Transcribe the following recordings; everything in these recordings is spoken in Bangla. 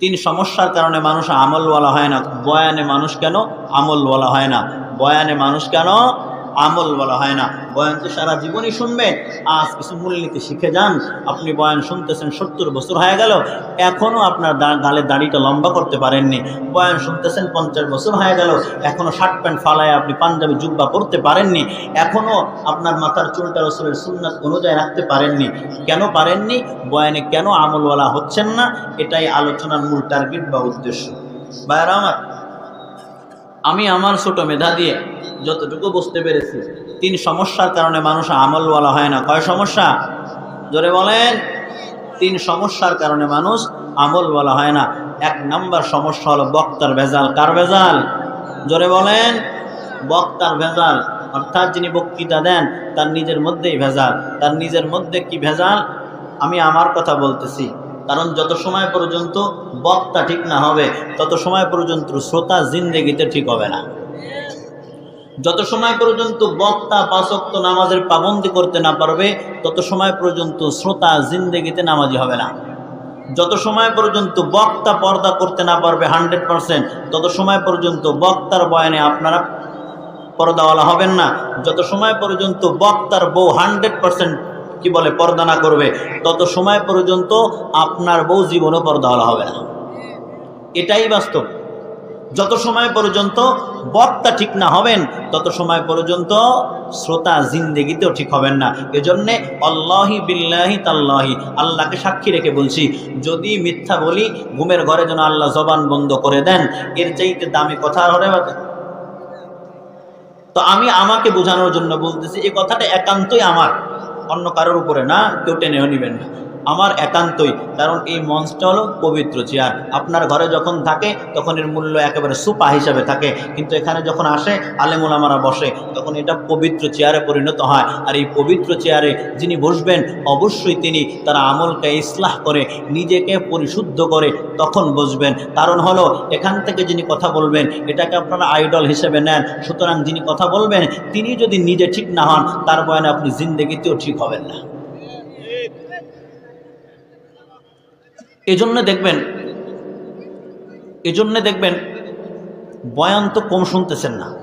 তিন সমস্যার কারণে মানুষ আমল বলা হয় না। বয়ানে মানুষ কেন? আমল বলা হয় না। বয়ানে মানুষ কেন? আমল বলা হয় না। বয়ান তো সারা জীবনই শুনবেন। আজ কিছু মূলনীতি শিখে যান। আপনি বয়ান শুনতেছেন, সত্তর বছর হয়ে গেল। এখনও আপনার গালের দাড়িটা লম্বা করতে পারেননি। বয়ান শুনতেছেন, পঞ্চাশ বছর হয়ে গেল। এখনও শার্ট প্যান্ট ফালায় আপনি পাঞ্জাবি, জুব্বা পরতে পারেননি। এখনও আপনার মাথার চুলটা রসুলের সুন্নাত অনুযায়ী রাখতে পারেননি। কেন পারেননি? বয়ানে কেন আমলওয়ালা হচ্ছেন না? এটাই আলোচনার মূল টার্গেট বা উদ্দেশ্য। ভাইয়ারা আমার আমি আমার ছোট মেধা দিয়ে যতটুকু বুঝতে পেরেছি, তিন সমস্যার কারণে মানুষ আমলওয়ালা হয় না। কয় সমস্যা? জোরে বলেন। তিন সমস্যার কারণে মানুষ আমলওয়ালা হয় না। এক নাম্বার সমস্যা হলো বক্তার ভেজাল। কার ভেজাল? জোরে বলেন। বক্তার ভেজাল। অর্থাৎ যিনি বক্তৃতা দেন, তার নিজের মধ্যেই ভেজাল। তার নিজের মধ্যে কি ভেজাল? আমি আমার কথা বলতেছি। কারণ যত সময় পর্যন্ত বক্তা ঠিক না হবে, তত সময় পর্যন্ত শ্রোতা জিন্দেগিতে ঠিক হবে না। যত সময় পর্যন্ত বক্তা পাঁচক্ত নামাজের পাবন্দি করতে না পারবে, তত সময় পর্যন্ত শ্রোতা জিন্দেগিতে নামাজি হবে না। যত সময় পর্যন্ত বক্তা পর্দা করতে না পারবে হান্ড্রেড পারসেন্ট, তত সময় পর্যন্ত বক্তার বয়ানে আপনারা পর্দাওয়ালা হবেন না। যত সময় পর্যন্ত বক্তার বউ হান্ড্রেড পারসেন্ট কি বলে, পর্দা না করবে, তত সময় পর্যন্ত আপনার বউ জীবনও পর্দাওয়ালা হবে না। এটাই বাস্তব। যত সময় পর্যন্ত বক্তা ঠিক না হবেন, তত সময় পর্যন্ত শ্রোতা জিন্দেগিতেও ঠিক হবেন না। এজন্যে আল্লাহি বিল্লাহি তাল্লাহি, আল্লাহকে সাক্ষী রেখে বলছি, যদি মিথ্যা বলি, ঘুমের ঘরে যেন আল্লাহ জবান বন্ধ করে দেন, এর চাইতে দামি কথা হরে তো? আমি আমাকে বোঝানোর জন্য বলতেছি এই কথাটা একান্তই আমার। অন্য কারোর উপরে না কেউ টেনেও নেবেন না। আমার একান্তই। কারণ এই মঞ্চটা হলো পবিত্র চেয়ার। আপনার ঘরে যখন থাকে, তখন এর মূল্য একেবারে সুপা হিসাবে থাকে। কিন্তু এখানে যখন আসে, আলেমুল আমারা বসে, তখন এটা পবিত্র চেয়ারে পরিণত হয়। আর এই পবিত্র চেয়ারে যিনি বসবেন, অবশ্যই তিনি তার আমলকে ইসলাহ করে, নিজেকে পরিশুদ্ধ করে তখন বসবেন। কারণ হলো, এখান থেকে যিনি কথা বলবেন, এটাকে আপনারা আইডল হিসেবে নেন। সুতরাং যিনি কথা বলবেন, তিনি যদি নিজে ঠিক না হন, তার বয়ানে আপনি জিন্দেগিতেও ঠিক হবেন না। এজন্য দেখবেন এজন্য দেখবেন বয়ান তো কম শুনতেছেন না।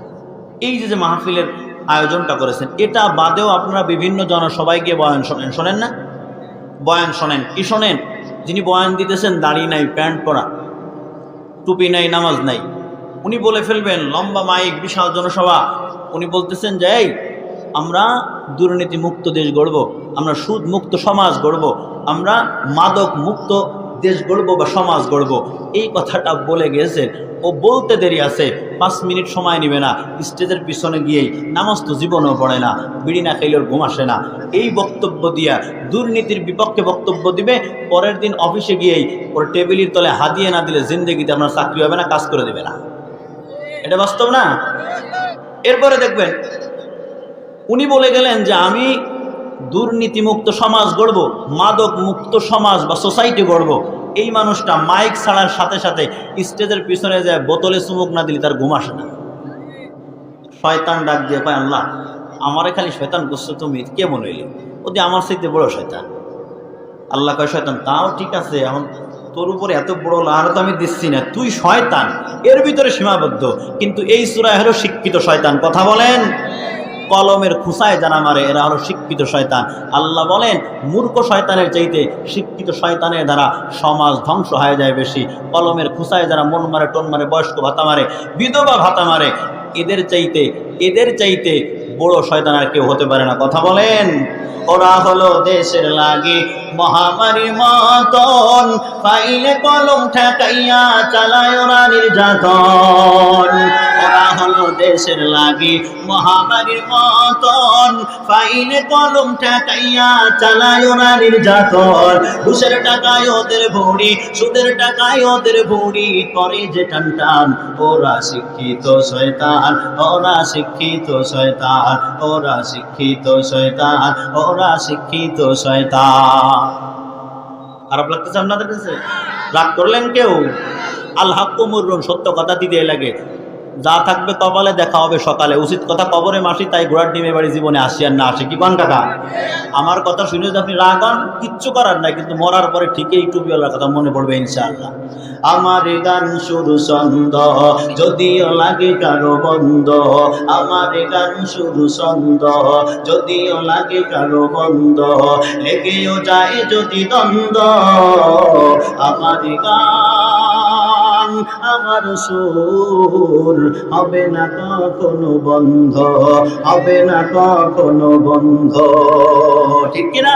এই যে যে মাহফিলের আয়োজনটা করেছেন, এটা বাদেও আপনারা বিভিন্ন জনসভায় গিয়ে বয়ান শোনেন। শোনেন না? বয়ান শোনেন। কি শোনেন? যিনি বয়ান দিতেছেন, দাড়ি নাই, প্যান্ট পরা, টুপি নাই, নামাজ নাই। উনি বলে ফেলবেন, লম্বা মাইক, বিশাল জনসভা। উনি বলতেছেন যে, এই, আমরা দুর্নীতি মুক্ত দেশ গড়ব, আমরা সুদ মুক্ত সমাজ গড়ব, আমরা মাদক মুক্ত দেশ গড়ব বা সমাজ গড়ব, এই কথাটা বলে গেছে। ও বলতে দেরি আছে, পাঁচ মিনিট সময় নেবে না, স্টেজের পিছনে গিয়েই নামাজ তো জীবনেও পড়ে না, বিড়ি না খাইলেও ঘুম আসে না। এই বক্তব্য দিয়া দুর্নীতির বিপক্ষে বক্তব্য দিবে, পরের দিন অফিসে গিয়েই ওর টেবিলের তলে হাতিয়ে না দিলে জিন্দগিতে আপনার চাকরি হবে না, কাজ করে দেবে না। এটা বাস্তব না? এরপরে দেখবেন, উনি বলে গেলেন যে আমি দুর্নীতিমুক্ত সমাজ গড়ব মাদক মুক্ত সমাজ বা সোসাইটি গড়ব। এই মানুষটা মাইক ছাড়ার সাথে সাথে স্টেজের পিছনে যায় বোতলে চুমুক না দিলে তার ঘুম আসে না। শয়তান ডাক দিয়ে কয়, আল্লাহ, আমারে খালি শয়তান করছ তুমি কেমন হইলে? ওদি আমার সাথে বড় শয়তান। আল্লাহ কয়, শয়তান, তাও ঠিক আছে, এখন তোর উপরে এত বড় লাহার তো আমি দিচ্ছি না, তুই শয়তান, এর ভিতরে সীমাবদ্ধ। কিন্তু এই সুরায় হলো শিক্ষিত শয়তান, কথা বলেন। কলমের খুসায় জানা মারে, এরা হলো শিক্ষিত শয়তান। আল্লাহ বলেন, মূর্খ শয়তানের চাইতে শিক্ষিত শয়তানের দ্বারা সমাজ ধ্বংস হয়ে যায় বেশি। কলমের খুসায় যারা মন মারে, টন মারে, বয়স্ক ভাতা মারে, বিধবা ভাতা মারে, এদের চাইতে এদের চাইতে বড় শয়তান আর কেউ হতে পারে না। কথা বলেন? ওরা হলো দেশের লাগে মহামারীর মতন পাইলে কলম ঠেকাইয়া চালায় ওরা নির্যাতন। ওরা হলো দেশের লাগে মহামারীর মতন পাইলে কলম ঠেকাইয়া চালায় ওরা নির্যাতন। ঘুষের টাকায় ওদের ভুড়ি, সুদের টাকায় ওদের ভুড়ি করে যে টান টান। ওরা শিক্ষিত শয়তান, ওরা শিক্ষিত শয়তান, ওরা শিক্ষিত শয়তান, ওরা শিক্ষিত শয়তান। খারাপ লাগতেছে আপনাদের কাছে? রাগ করলেন কেউ? আল্লাহ কুমুর সত্য কথা দিতে লাগে। যা থাকবে কপালে দেখা হবে সকালে। উচিত কথা কবরে মাসি, তাই ঘোড়ার ডিমে বাড়ি জীবনে আসি আর না আসে। কি কন কাকা? আমার কথা শুনে যদি আপনি রাগ হন, কিচ্ছু করার নাই, কিন্তু মরার পরে ঠিকই টুপিওয়ালার কথা মনে পড়বে ইনশাআল্লাহ। আমার গান শুরু ছন্দ, যদিও লাগে কারও বন্ধ, আমার গান শুরু ছন্দ, যদিও লাগে কারও বন্ধ, লেগেও যায় যদি দ্বন্দ্ব, আমার গান আমার সুর হবে না কখনো বন্ধ, হবে না কখনো বন্ধ। ঠিক কিনা?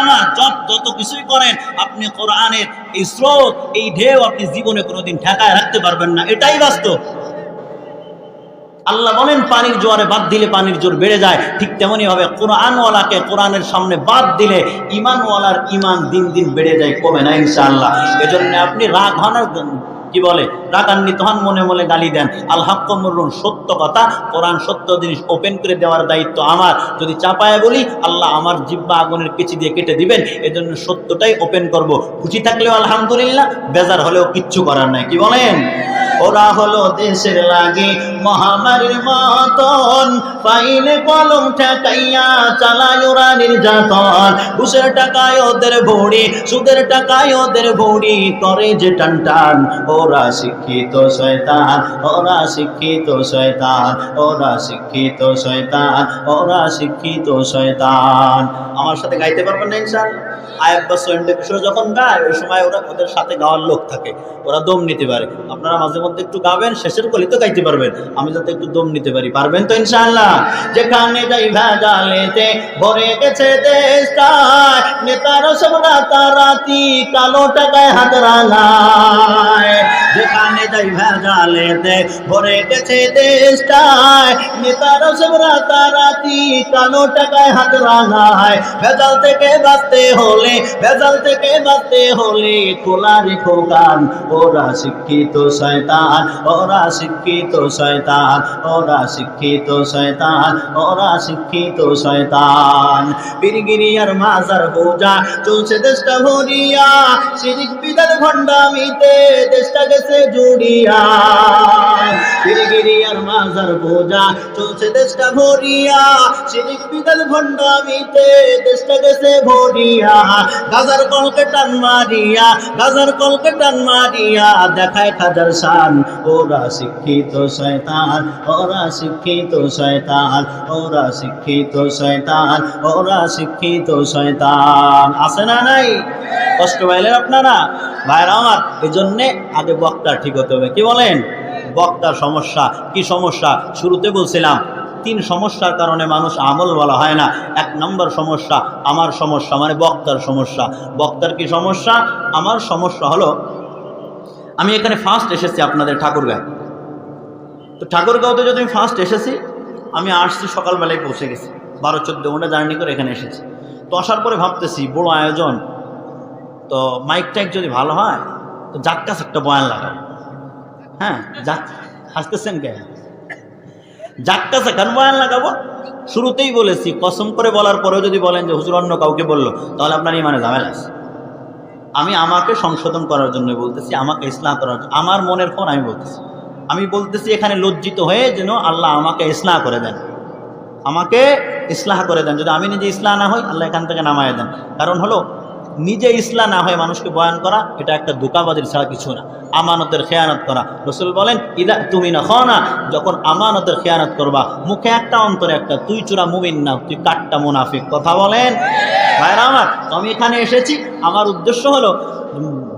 আমার যত যত কিছুই করেন, আপনি কোরআনের এই স্রোত, এই ঢেউ আপনি জীবনে কোনোদিন ঠেকায় রাখতে পারবেন না। এটাই বাস্তব। আল্লাহ বলেন, পানির জোয়ারে বাদ দিলে পানির জোর বেড়ে যায়। ঠিক তেমনি ভাবে কোরআনওয়ালাকে কোরআনের সামনে বাদ দিলে ইমানওয়ালার ইমান দিন দিন বেড়ে যায়, কমে না ইনশাআল্লাহ। এজন্য আপনি রাগ হনার কি বলে? রাগান্বিত হন, মনে মনে গালি দেন। আল হাক্কমরুন সত্য কথা। কোরআন সত্য জিনিস ওপেন করে দেওয়ার দায়িত্ব আমার। যদি চাপায় বলি, আল্লাহ আমার জিব্বা আগুনের কেচি দিয়ে কেটে দিবেন। এজন্য সত্যটাই ওপেন করব। খুশি থাকলেও আলহামদুলিল্লাহ, বেজার হলেও কিচ্ছু করার নাই। কি বলেন? ওরা হলো দেশের লাগে, মহামারীর মতন। পাইলে কলম ঠেকাইয়া চালায় ওরা নির্যাতন। ঘুষের টাকায় ওদের ভড়ি, সুদের টাকায় ওদের ভড়ি, করে যে টান টান ওরা শিক্ষিত শয়তান ওরা শিক্ষিত শয়তান ওরা শিক্ষিত শয়তান ওরা শিক্ষিত শয়তান। আমার সাথে গাইতে পারবেন না আয়াত বা বিষয় যখন গায়, ওই সময় ওরা ওদের সাথে গাওয়ার লোক থাকে, ওরা দম নিতে পারে। আপনারা মাঝে মধ্যে একটু গাবেন, শেষের কলি তো গাইতে পারবেন। আমি যাতে একটু দম নিতে পারি, পারবেন তো ইনশাল্লাহ যেখানে যাই ভেজালেতে ভরে গেছে দেশটায়, নেতার সব রাতারাতি কালো টাকায় হাত রাঙায়। যেখানে যাই ভেজালেতে ভরে গেছে দেশটায়। নেতার সব রাতারাতি কালো টাকায় হাত রাঙায়। ভেজাল থেকে বাঁচতে হলে, ভেজাল থেকে বাঁচতে হলে খোলা রেখো কান ওরা শিক্ষিত শয়তান, ওরা শিক্ষিত শয়তান, ওরা শিক্ষিত শয়তান, ওরা শিক্ষিত শয়তান। বীরগিরি আর মাজার পূজা চলছে দেশটা ভরিয়া। শিরিক বিদার ভণ্ডামিতে, দেশটা গেছে জুড়িয়া। বীরগিরি মাজার পূজা চলছে দেশটা ভরিয়া। শিরিক বিদার ভণ্ডামিতে দেশটা গেছে ভরিয়া। গাজার কলকে টান মারিয়া, গাজার কলকে টান মারিয়া। দেখায় খাজার শান, ওরা শিক্ষিত শয়তান, ওরা শিক্ষিত শয়তান, ওরা শিক্ষিত শয়তান, ওরা শিক্ষিত শয়তান। আছে না নাই? কষ্ট পাইলেন আপনারা? ভাইরা আমার এই জন্যে আগে বক্তা ঠিক হতে হবে। কি বলেন? বক্তার সমস্যা। কি সমস্যা? শুরুতে বলছিলাম, তিন সমস্যার কারণে মানুষ আমল বলা হয় না। এক নম্বর সমস্যা, আমার সমস্যা মানে বক্তার সমস্যা। বক্তার কি সমস্যা? আমার সমস্যা হলো, আমি এখানে ফার্স্ট এসেছি আপনাদের ঠাকুরগাঁয়। তো ঠাকুরগাঁওতে যদি আমি ফার্স্ট এসেছি, আমি আসছি সকালবেলায় পৌঁছে গেছি। বারো চোদ্দ ঘণ্টা জার্নি করে এখানে এসেছি। তো আসার পরে ভাবতেছি, বড় আয়োজন। তো মাইক টাইক যদি ভালো হয় তো যাক্কাস একটা বয়ান লাগাবো হ্যাঁ হাসতেছেন কে? যাক্কাসে কেন বয়ান লাগাবো। শুরুতেই বলেছি, কসম করে বলার পরেও যদি বলেন যে, হুজুর, অন্য কাউকে বলল, তাহলে আপনার ইমানে ঝামেলা আছে। আমি আমাকে সংশোধন করার জন্য বলতেছি, আমাকে ইসলাম করার জন্য। আমার মনের ফোন আমি বলতেছি। আমি বলতেছি, এখানে লজ্জিত হয়ে যেন আল্লাহ আমাকে ইসলাম করে দেন। আমাকে ইসলাহ করে দেন। যদি আমি নিজে ইসলাম না হই, আল্লাহ এখান থেকে নামায় দেন। কারণ হলো নিজে ইসলা না হয়ে মানুষকে বয়ান করা, এটা একটা ধোকাবাজির ছাড়া কিছু না। আমানতের খেয়ানত করা। রসুল বলেন, ইদা তুমি না খ না যখন আমানতের খেয়ানত করবা, মুখে একটা, অন্তরে একটা, তুই চূড়া মুমিন না, তুই কাটটা মুনাফিক কথা বলেন? ভাইরা আমার, আমি এখানে এসেছি। আমার উদ্দেশ্য হলো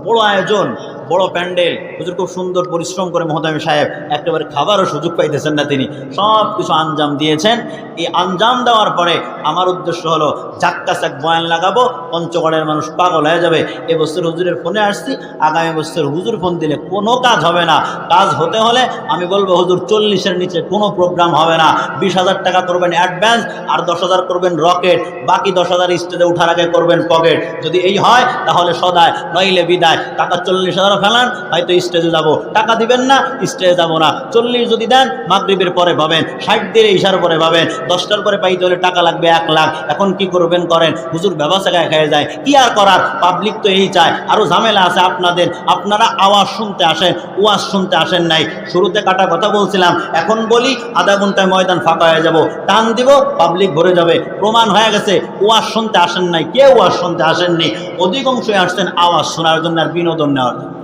বড় আয়োজন। বড় প্যান্ডেল। হুজুর খুব সুন্দর পরিশ্রম করে মহোদয় সাহেব একেবারে খাবারও সুযোগ পাইতেছেন না তিনি। সব কিছু আঞ্জাম দিয়েছেন। এই আঞ্জাম দেওয়ার পরে আমার উদ্দেশ্য হলো জাক্কা চাক বয়ান লাগাবো, পঞ্চগড়ের মানুষ পাগল হয়ে যাবে। এবছর হুজুরের ফোনে আসছি, আগামী বছর হুজুর ফোন দিলে কোনো কাজ হবে না। কাজ হতে হলে আমি বলব, হুজুর চল্লিশের নিচে কোনো প্রোগ্রাম হবে না। বিশ হাজার টাকা করবেন অ্যাডভান্স আর দশ হাজার করবেন রকেট বাকি দশ হাজার স্টেজে উঠার আগে করবেন পকেট যদি এই হয়, তাহলে সদায়, নইলে বিদায়। টাকা চল্লিশ হাজার ধরে ফেলান হয়তো স্টেজে যাব। টাকা দিবেন না স্টেজে যাব না। চল্লিশ যদি দেন, মাগরীবের পরে পাবেন, ষাট দিয়ে ইশার পরে পাবেন, দশটার পরে পাইতে হলে টাকা লাগবে এক লাখ। এখন কি করবেন করেন? হুজুর ব্যবসা খেয়ে যায়। কি আর করার? পাবলিক তো এই চায়। আরও ঝামেলা আছে আপনাদের। আপনারা আওয়াজ শুনতে আসেন ওয়াজ শুনতে আসেন নাই। শুরুতে কাটা কথা বলছিলাম, এখন বলি আধা ঘন্টায় ময়দান ফাঁকা হয়ে যাব। টান দিব পাবলিক ভরে যাবে। প্রমাণ হয়ে গেছে ওয়াজ শুনতে আসেন নাই। কেউ ওয়াজ শুনতে আসেননি? অধিকাংশই আসছেন আওয়াজ শোনার জন্য আর বিনোদন নেওয়ার জন্য।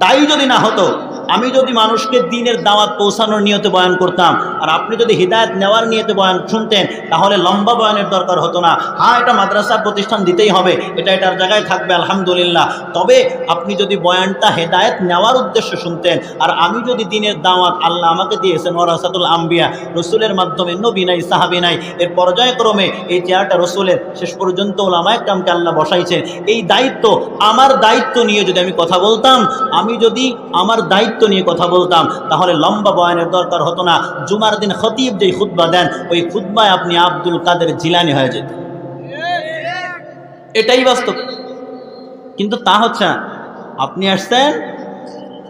তাই যদি না হতো আমি যদি মানুষকে দিনের দাওয়াত পৌঁছানোর নিয়তে বয়ান করতাম, আর আপনি যদি হৃদায়ত নেওয়ার নিয়তে বয়ান শুনতেন, তাহলে লম্বা বয়ানের দরকার হতো না। হ্যাঁ এটা মাদ্রাসা প্রতিষ্ঠান দিতেই হবে, এটা এটার জায়গায় থাকবে, আলহামদুলিল্লাহ। তবে আপনি যদি বয়ানটা হেদায়ত নেওয়ার উদ্দেশ্যে শুনতেন, আর আমি যদি দিনের দাওয়াত আল্লাহ আমাকে দিয়েছেন ওরাসাতুল আম্বিয়া, রসুলের মাধ্যমে, নবী নাই, সাহাবি নাই, এর পর্যায়ক্রমে এই চেয়ারটা রসুলের, শেষ পর্যন্ত ওলামায় কামকে আল্লাহ বসাইছেন। এই দায়িত্ব, আমার দায়িত্ব নিয়ে যদি আমি কথা বলতাম, আমি যদি আমার দায়িত্ব নিয়ে কথা বলতাম, তাহলে লম্বা বয়ানের দরকার হতো না। জুমার দিন খতিব যেই খুদ্া দেন, ওই খুদ্বায় আপনি আব্দুল কাদের জিলানি হয়ে যেত এটাই বাস্তব। কিন্তু তা হচ্ছে না। আপনি আসছেন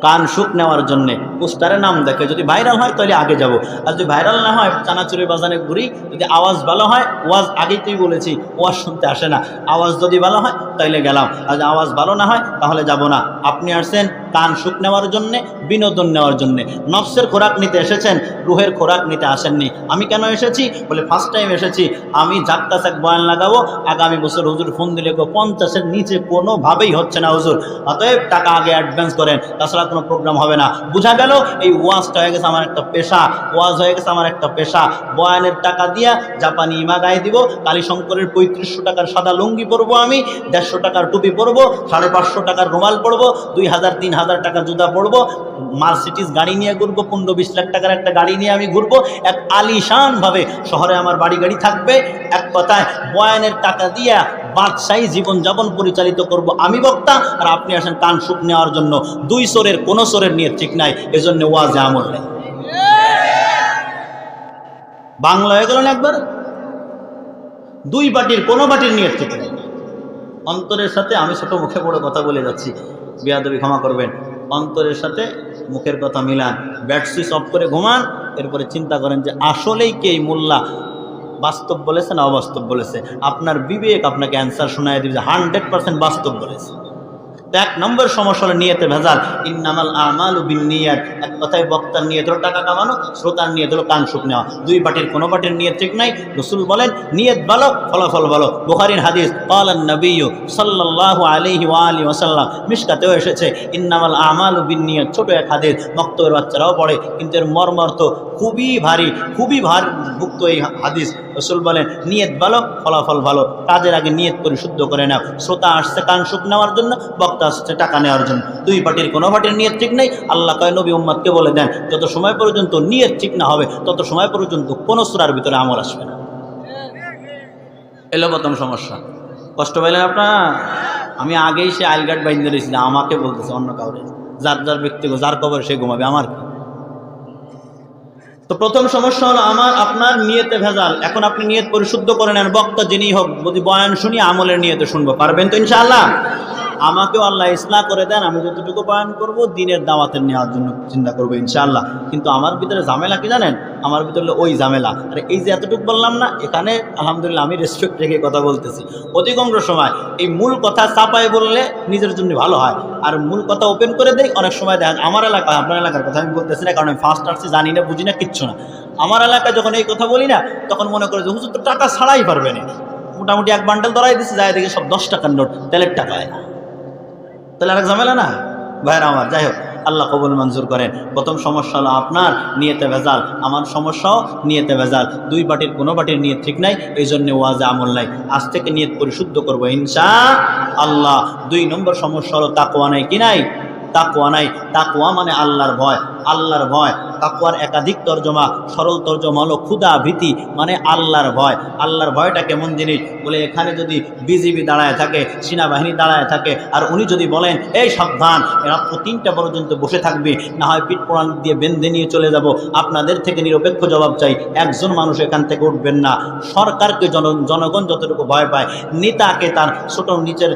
কান সুখ নেওয়ার জন্যে। পোস্টারে নাম দেখে যদি ভাইরাল হয়, তাহলে আগে যাব। আর যদি ভাইরাল না হয় চানাচুরি বাজানে ঘুরি, যদি আওয়াজ ভালো হয়, ওয়াজ আগেই তুই বলেছি, ওয়াজ শুনতে আসে না। আওয়াজ যদি ভালো হয়, তাইলে গেলাম। আর আওয়াজ ভালো না হয়, তাহলে যাব না। আপনি আসছেন কান সুখ নেওয়ার জন্যে, বিনোদন নেওয়ার জন্যে। নফসের খোরাক নিতে এসেছেন, রুহের খোরাক নিতে আসেননি। আমি কেন এসেছি? বলে ফার্স্ট টাইম এসেছি। আমি জাক্তাস এক বয়ান লাগাবো, আগামী বছর হুজুর ফোন দিলে গো, পঞ্চাশের নিচে কোনোভাবেই হচ্ছে না হুজুর। অতএব টাকা আগে অ্যাডভান্স করেন, তাছাড়া কোনো প্রোগ্রাম হবে না। বোঝা গেল, এই ওয়াজটা হয়ে গেছে আমার একটা পেশা। ওয়াজ হয়ে গেছে আমার একটা পেশা। বয়ানের টাকা দিয়া জাপানি ইমা গায়ে দিব, কালীশঙ্করের পঁয়ত্রিশশো টাকার সাদা লুঙ্গি পরবো আমি, দেড়শো টাকার টুপি পরবো, সাড়ে পাঁচশো টাকার রুমাল পরবো, দুই হাজার, তিন হাজার টাকার জুতা পরবো মার্সিটিস গাড়ি নিয়ে ঘুরবো, পনেরো বিশ লাখ টাকার একটা গাড়ি নিয়ে আমি ঘুরবো, এক আলিশানভাবে শহরে আমার বাড়ি গাড়ি থাকবে, এক কথায় বয়ানের টাকা দিয়া বাদশাহী জীবনযাপন পরিচালিত করব আমি বক্তা, আর আপনি আসেন কান সুখ নেওয়ার জন্য। দুই সোরের, কোনো সোরের নিয়ে ঠিক নাই, এজন্য ওয়াজে আমল নেই। বাংলা হয়ে গেল না একবার? দুই বাটির কোনো বাটির নিয়ে ঠিক নেই। অন্তরের সাথে আমি ছোট মুখে বড় কথা বলে যাচ্ছি। বিয়াদবি ক্ষমা করবেন। অন্তরের সাথে মুখের কথা মিলান। ব্যাট সুইচ অফ করে ঘুমান। এরপরে চিন্তা করেন যে আসলেই কে এই মোল্লা বাস্তব বলেছে না অবাস্তব বলেছে? আপনার বিবেক আপনাকে অ্যান্সার শোনায় দিবে যে হান্ড্রেড পার্সেন্ট বাস্তব বলেছে। এক নম্বর সমস্যা হলো নিয়েতে ভেজাল। ইন্নামাল আমাল বিন নিয়াত এক কথায় বক্তার নিয়ে হলো টাকা কামানো, শ্রোতার নিয়ে হলো কান সুখ নেওয়া। দুই পার্টির কোনো পার্টির নিয়ত ঠিক নাই। রসুল বলেন, নিয়ত ভালো, ফলাফল ভালো। বুখারির হাদিস পালান নবী সাল্লাল্লাহু আলাইহি ওয়া আলিহি ওয়াসাল্লাম। মিশকাতেও এসেছে, ইন্নামাল আমাল বিন নিয়াত ছোট এক হাদিস মক্তবের বাচ্চারাও পড়ে, কিন্তু এর মর্মার্থ খুবই ভারী, খুবই ভার ভুক্ত এই হাদিস। রসুল বলেন, নিয়ত ভালো, ফলাফল ভালো। কাজের আগে নিয়ত পরিশুদ্ধ করে নাও। শ্রোতা আসছে কান সুখ নেওয়ার জন্য, বক্তা আসছে টাকা নেওয়ার জন্য। দুই পার্টির কোনো পার্টির নিয়ত ঠিক নেই। আল্লাহ কয়, নবী উম্মাদকে বলে দেন, যত সময় পর্যন্ত নিয়ত ঠিক না হবে, তত সময় পর্যন্ত কোনো সুরার ভিতরে আমল আসবে না। এলো প্রথম সমস্যা। কষ্ট পাইলেন আপনার? আমি আগেই সে আইলগার্ড রয়েছি, আমাকে বলতেছে অন্য কাউরে। যার যার ব্যক্তিগত, যার কবর সে ঘুমাবে, আমার কি? তো প্রথম সমস্যা হলো আমার, আপনার নিয়তে ভেজাল। এখন আপনি নিয়ত পরিশুদ্ধ করে নেন, বক্তা যিনি হোক, যদি বয়ান শুনি আমলের নিয়তে শুনব। পারবেন তো ইনশাআল্লাহ? আমাকেও আল্লাহ ইসলাম করে দেন, আমি যতটুকু বয়ান করব, দিনের দাওয়াতের নেওয়ার জন্য চিন্তা করব ইনশাআল্লাহ। কিন্তু আমার ভিতরে ঝামেলা কি জানেন? আমার ভিতরে ওই ঝামেলা। আর এই যে এতটুকু বললাম না, এখানে আলহামদুলিল্লাহ আমি রেসপেক্ট রেখে কথা বলতেছি। অধিকাংশ সময়, এই মূল কথা চাপায় বললে নিজের জন্য ভালো হয়। আর মূল কথা ওপেন করে দেয় অনেক সময় দেখা আমার এলাকা, আপনার এলাকার কথা আমি বলতেছি না, কারণ আমি ফার্স্ট আসছি, জানি না, বুঝি না, কিচ্ছু না। আমার এলাকায় যখন এই কথা বলি না, তখন মনে করে যে, হুজুর, তো টাকা ছাড়াই পারবে না। মোটামুটি এক বান্ডেল ধরাই দিচ্ছে যায় দেখে সব দশ টাকার নোট, তেলের টাকায়। তাহলে আরেক ঝামেলা না? ভাইরা আমার, যাই হোক, আল্লাহ কবুল মঞ্জুর করেন। প্রথম সমস্যা হলো আপনার নিয়েতে ভেজাল, আমার সমস্যাও নিয়েতে ভেজাল। দুই বাটির, কোনো বাটির নিয়ে ঠিক নাই এই জন্যে ওয়াজে আমল নাই। আজ থেকে নিয়ত পরিশুদ্ধ করব, ইনশা আল্লাহ। দুই নম্বর সমস্যা হলো তাকুয়া নাই কি নাই? তাকুয়া নাই। তাকুয়া মানে আল্লাহর ভয়। আল্লাহর ভয়। তাকুয়ার একাধিক তর্জমা, সরল তর্জমা হলো ক্ষুদা ভীতি মানে আল্লাহর ভয়। আল্লাহর ভয়টা কেমন জিনিস? বলে এখানে যদি বিজিবি দাঁড়ায় থাকে, সেনাবাহিনী দাঁড়ায় থাকে, আর উনি যদি বলেন, এই সাবধান তো তিনটা পর্যন্ত বসে থাকবে, না হয় পিঠ পোড়ান দিয়ে বেঁধে নিয়ে চলে যাব। আপনাদের থেকে নিরপেক্ষ জবাব চাই, একজন মানুষ এখান থেকে উঠবেন না। সরকারকে জন, জনগণ যতটুকু ভয় পায়, নেতাকে তার ছোট নিচের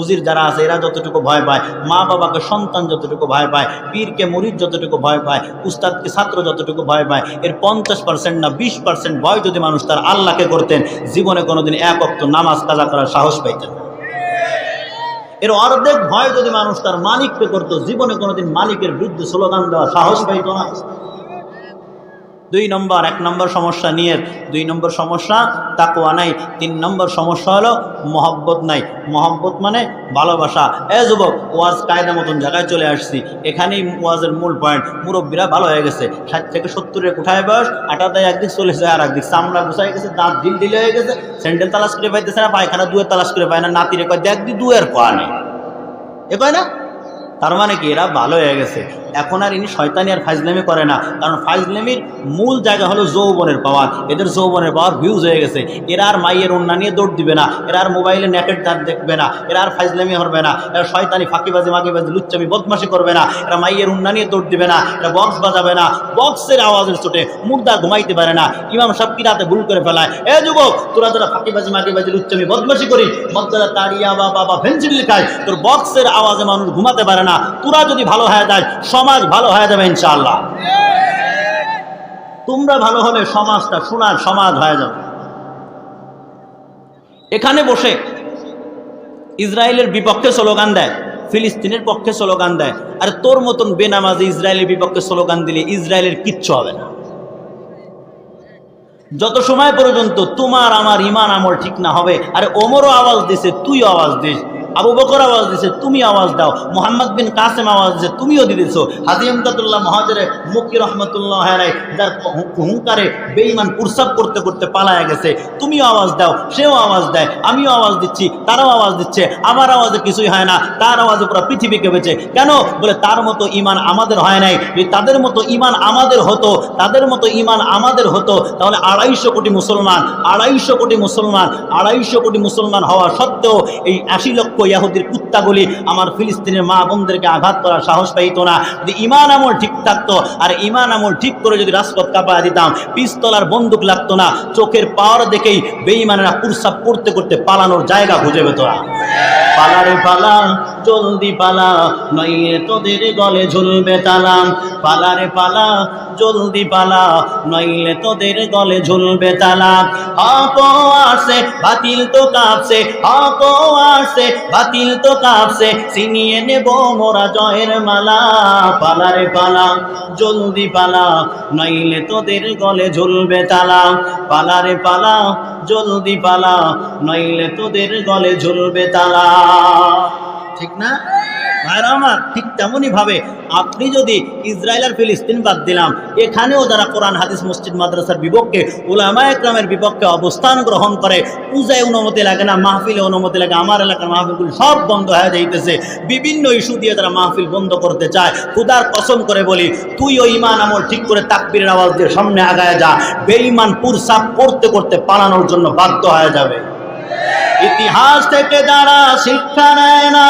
উজির যারা আছে, এরা যতটুকু ভয় পায় মা বাবাকে সন্তান যতটুকু ভয় পায়, পীরকে, মরিদ যতটুকু ভয় পায়, উস্তাদকে ছাত্র যতটুকু ভয় পায়, এর পঞ্চাশ পার্সেন্ট না বিশ পার্সেন্ট ভয় যদি মানুষ তার আল্লাহকে করতেন, জীবনে কোনোদিন এক অক্ত নামাজ কাজা করার সাহস পাইতেন এর অর্ধেক ভয় যদি মানুষ তার মালিককে করতো, জীবনে কোনোদিন মালিকের বিরুদ্ধে স্লোগান দেওয়া সাহস পাইত না। দুই নম্বর, এক নম্বর সমস্যা নিয়ে দুই নম্বর সমস্যা তাকুয়া নাই। তিন নম্বর সমস্যা হলো মহব্বত নাই। মহব্বত মানে ভালোবাসা। এ যুবক, ওয়াজ কায়দা মতন জায়গায় চলে আসছি। এখানেই ওয়াজের মূল পয়েন্ট। মুরব্বীরা ভালো হয়ে গেছে। ষাট থেকে সত্তরের কোঠায় বয়স আটাটায় একদিক, চলে যায় আর একদিক চামড়া গুছাই গেছে, দাঁত ঢিল ঢিলে হয়ে গেছে। স্যান্ডেল তালাশ করে পাইতেছে না, পায়খানা দুয়ের তালাশ করে পায় না। নাতিরে কয়, দেখ দুয়ের কোয়া নেই। এ কয় না? তার মানে কি, এরা ভালো হয়ে গেছে। এখন আর ইনি শয়তানি আর ফাইজলামি করে না। কারণ ফাইজলামির মূল জায়গা হলো যৌবনের পাওয়ার। এদের যৌবনের পাওয়ার ভিউজ হয়ে গেছে। এরা আর মাইয়ের অন্যা নিয়ে দৌড় দিবে না। এরা আর মোবাইলে নেটের তার দেখবে না। এরা আর ফাইজলামি হবে না। এরা শয়তানি, ফাঁকিবাজি, মাগিবাজি, লুচ্চামি, বদমাশি করবে না। এরা মাইয়ের অন্যা নিয়ে দৌড় দিবে না। এরা বক্স বাজাবে না। বক্সের আওয়াজের চোটে মুর্দা ঘুমাইতে পারে না। ইমাম সব কি রাতে ভুল করে ফেলায়? এ যুবক, তোরা তোরা ফাঁকিবাজি, মাগিবাজি, লুচ্চামি, বদমাশি করি মদ্দারা তাড়িয়া বা বাবা ফেন্সিল খায় তোর বক্সের আওয়াজে মানুষ ঘুমাতে পারে না। তোরা যদি ভালো হয়ে যায় সমাজ ভালো হয়ে যাবে ইনশাআল্লাহ। তোমরা ভালো হলে সমাজটা, সোনার সমাজ হয়ে যাবে। এখানে বসে ইসরায়েলের বিপক্ষে স্লোগান দেয়, ফিলিস্তিনের পক্ষে স্লোগান দেয়। আর তোর মতন বেনামাজি ইসরায়েলের বিপক্ষে স্লোগান দিলে ইসরায়েলের কিচ্ছু হবে না। যত সময় পর্যন্ত তোমার, আমার ইমান, আমল ঠিক না হবে, আর ওমরও আওয়াজ দিছে, তুইও আওয়াজ দিস। আবু বকর আওয়াজ দিছে, তুমি আওয়াজ দাও। মোহাম্মদ বিন কাসেম আওয়াজ দিছে, তুমিও দিতেছো। হাজি আমদাদুল্লাহ মহাজরে মুক্কি রহমতুল্লাহ হেরাই যার হুঙ্কারে বেঈমান পুরসাব করতে করতে পালায় গেছে। তুমিও আওয়াজ দাও, সেও আওয়াজ দেয়, আমিও আওয়াজ দিচ্ছি, তারাও আওয়াজ দিচ্ছে। আমার আওয়াজে কিছুই হয় না, তার আওয়াজে পুরো পৃথিবী কেঁপেছে। কেন? বলে, তার মতো ইমান আমাদের হয় নাই। যদি তাদের মতো ইমান আমাদের হতো, তাদের মতো ইমান আমাদের হতো, তাহলে আড়াইশো কোটি মুসলমান, আড়াইশো কোটি মুসলমান, আড়াইশো কোটি মুসলমান হওয়া সত্ত্বেও এই আশি লক্ষ ইয়াহুদির কুত্তাগুলি আমার ফিলিস্তিনের মা বোনদেরকে আঘাত করার সাহস পাইতো না। যদি ইমান আমল ঠিক থাকতো, আর ইমান আমল ঠিক করে যদি রাজপথ কাঁপায় দিতাম পিস্তলার বন্দুক লাগতো না। চোখের পাওয়ার দেখেই বেঈমানেরা পুরসাপ করতে করতে পালানোর জায়গা খুঁজে পেত না। পালারে পালা, জলদি পালা, নইয়ে তোদের গলে ঝুলবে তালাম পালারে পালা, জলদি পালা নইলে তোদের গলে ঝুলবে তালাম হক আসে, বাতিল তো কাঁপছে হক আসে বাতিল তো কাঁপছে, ছিনিয়ে নেব মোরা জয়ের মালা। পালারে পালা, জলদি পালা, নইলে তোদের গলে ঝুলবে তালা। পালারে পালা, জলদি পালা, নইলে তোদের গলে ঝুলবে তালা। ঠিক না? ভাইরা আমার ঠিক তেমনই ভাবে আপনি যদি ইসরায়েল আর ফিলিস্তিন বাদ দিলাম, এখানেও যারা কোরআন, হাদিস, মসজিদ, মাদ্রাসার বিপক্ষে উলামা একরামের বিপক্ষে অবস্থান গ্রহণ করে, পূজায় অনুমতি লাগে না, মাহফিলে অনুমতি লাগে, আমার এলাকার মাহফিলগুলো সব বন্ধ হয়ে যাইতেছে। বিভিন্ন ইস্যু দিয়ে তারা মাহফিল বন্ধ করতে চায়। খুদার কসম করে বলি, তুই ওই ইমান আমল ঠিক করে তাকবীরের আওয়াজ দিয়ে সামনে আগায় যা। বেঈমান পুরসাপ করতে করতে পালানোর জন্য বাধ্য হয়ে যাবে। ইতিহাস থেকে যারা শিক্ষা নেয় না,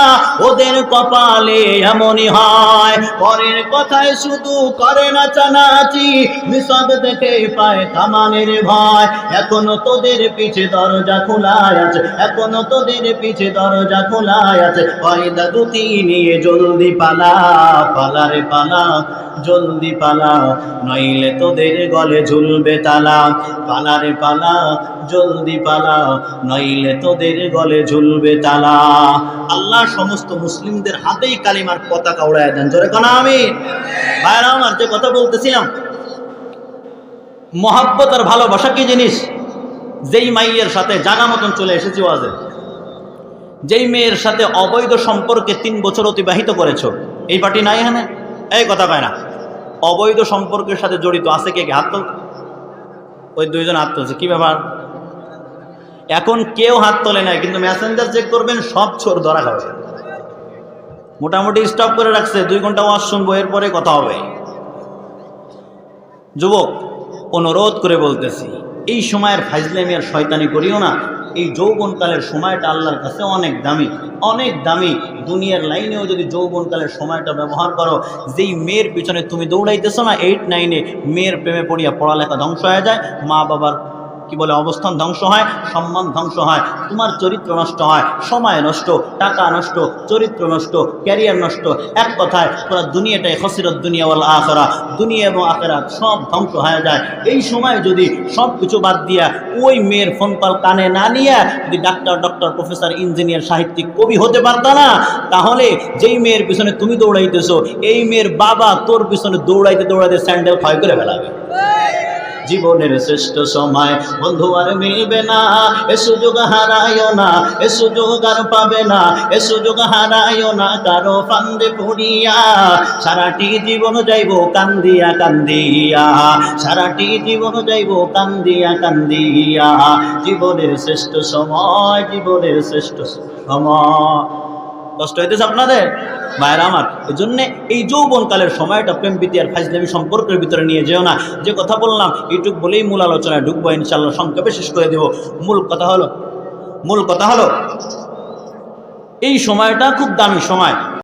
ওদের কপালে এমনই হয়। পরের কথায় শুধু করে না চানাচি মিশদ দেখে পায় কামানের ভয়। এখনও তোদের পিছে দরজা খোলায় আছে, এখনও তোদের পিছে দরজা খোলায় আছে। পয়দা দুটি নিয়ে জলদি পালা, পালারে পালা, জলদি পালা, নইলে তোদের গলে ঝুলবে তালা। পালারে পালা, জলদি পালা, নইলে তোদের গলে ঝুলবে তালা। আল্লাহ সমস্ত মুসলিমদের হাতেই কালিমার পতাকা উড়ায় দেন। জোরে কোন আমি ভাইরা আমার যে কথা বলতেছিলাম, মহাব্বত আর ভালোবাসা কি জিনিস? যেই মাইয়ের সাথে জাগা মতন চলে এসেছি ওয়াজে, যেই মেয়ের সাথে অবৈধ সম্পর্কে তিন বছর অতিবাহিত করেছ, এই পার্টি নাই এখানে? এই কথা পায় না। অবৈধ সম্পর্কের সাথে জড়িত আছে কে কে? তুল। ওই দুইজন হাত তুলছে, কি ব্যাপার? এখন কেউ হাত তোলে নাই, কিন্তু মেসেঞ্জার চেক করবেন, সব চোর ধরা খাবে। মোটামুটি স্টপ করে রাখছে, দুই ঘণ্টা ওয়াজ শুনব, এরপরে কথা হবে। যুবক, অনুরোধ করে বলতেছি, এই সময়ের ফাইজলামি আর শয়তানি করিও না। এই যৌবনকালের সময়টা আল্লাহর কাছে অনেক দামি অনেক দামি। দুনিয়ার লাইনেও যদি যৌবনকালের সময়টা ব্যবহার করো, যেই মেয়ের পিছনে তুমি দৌড়াইতেছো না এইট নাইনে মেয়ের প্রেমে পড়িয়া পড়ালেখা ধ্বংস হয়ে যায় মা বাবার কি বলে, অবস্থান ধ্বংস হয়, সম্মান ধ্বংস হয়, তোমার চরিত্র নষ্ট হয়, সময় নষ্ট, টাকা নষ্ট, চরিত্র নষ্ট ক্যারিয়ার নষ্ট। এক কথায় তোরা দুনিয়াটাই হসিরত দুনিয়াওয়াল আখরা। দুনিয়া এবং আখেরা সব ধ্বংস হয়ে যায়। এই সময় যদি সব কিছু বাদ দিয়া ওই মেয়ের ফোন কল কানে না নিয়ে যদি ডাক্তার ডক্টর প্রফেসর ইঞ্জিনিয়ার সাহিত্যিক, কবি হতে পারত না, তাহলে যেই মেয়ের পিছনে তুমি দৌড়াইতেছো, এই মেয়ের বাবা তোর পিছনে দৌড়াইতে দৌড়াইতে স্যান্ডেল ক্ষয় করে ফেলাবে। জীবনের শ্রেষ্ঠ সময়। বন্ধু আর মিলবে না, এ সুযোগ হারায়ও না, এ সুযোগ আর পাবে না, এ সুযোগ হারায়ও না, কারও ফান্দে পড়িয়া। সারাটি জীবন যাইব কান্দিয়া কান্দিয়া, সারাটি জীবন যাইব কান্দিয়া কান্দিয়া। জীবনের শ্রেষ্ঠ সময়, জীবনের শ্রেষ্ঠ সময়। কষ্ট হইতেছে আপনাদের? ভাইয়ের আমার এই জন্যে এই যৌবনকালের সময়টা প্রেম, প্রীতি আর ফাইজলামি সম্পর্কের ভিতরে নিয়ে যেও না। যে কথা বললাম, এইটুক বলেই মূল আলোচনায় ঢুকবো ইনশাল্লাহ সংক্ষেপে শেষ করে দেব। মূল কথা হলো, মূল কথা হলো, এই সময়টা খুব দামি সময়।